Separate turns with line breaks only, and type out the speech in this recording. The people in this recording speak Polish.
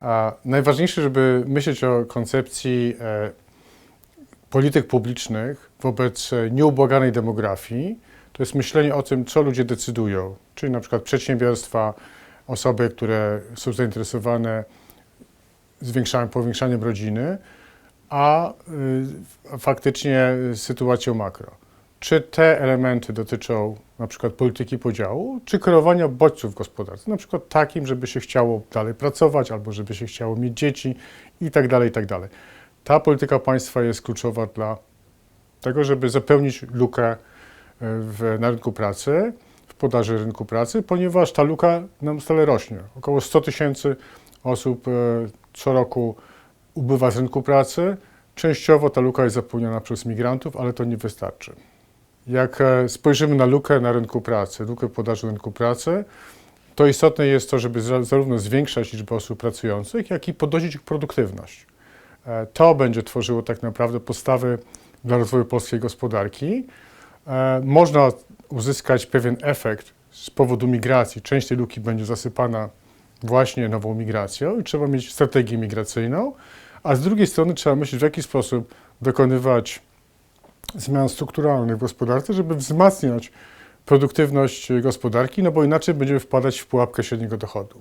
A najważniejsze, żeby myśleć o koncepcji e, polityk publicznych wobec e, nieubłaganej demografii, to jest myślenie o tym, co ludzie decydują, czyli na przykład przedsiębiorstwa, osoby, które są zainteresowane zwiększaniem, powiększaniem rodziny, a y, faktycznie sytuacją makro. Czy te elementy dotyczą na przykład polityki podziału, czy kreowania bodźców w gospodarce, na przykład takim, żeby się chciało dalej pracować, albo żeby się chciało mieć dzieci i tak dalej, i tak dalej. Ta polityka państwa jest kluczowa dla tego, żeby zapełnić lukę y, w, na rynku pracy, w podaży rynku pracy, ponieważ ta luka nam stale rośnie. Około 100 tysięcy osób y, co roku ubywa z rynku pracy. Częściowo ta luka jest zapełniona przez migrantów, ale to nie wystarczy. Jak e, spojrzymy na lukę na rynku pracy, lukę podaży rynku pracy, to istotne jest to, żeby za- zarówno zwiększać liczbę osób pracujących, jak i podnosić ich produktywność. E, To będzie tworzyło tak naprawdę podstawy dla rozwoju polskiej gospodarki. E, Można uzyskać pewien efekt z powodu migracji. Część tej luki będzie zasypana właśnie nową migracją i trzeba mieć strategię migracyjną, a z drugiej strony trzeba myśleć, w jaki sposób dokonywać zmian strukturalnych w gospodarce, żeby wzmacniać produktywność gospodarki, no bo inaczej będziemy wpadać w pułapkę średniego dochodu.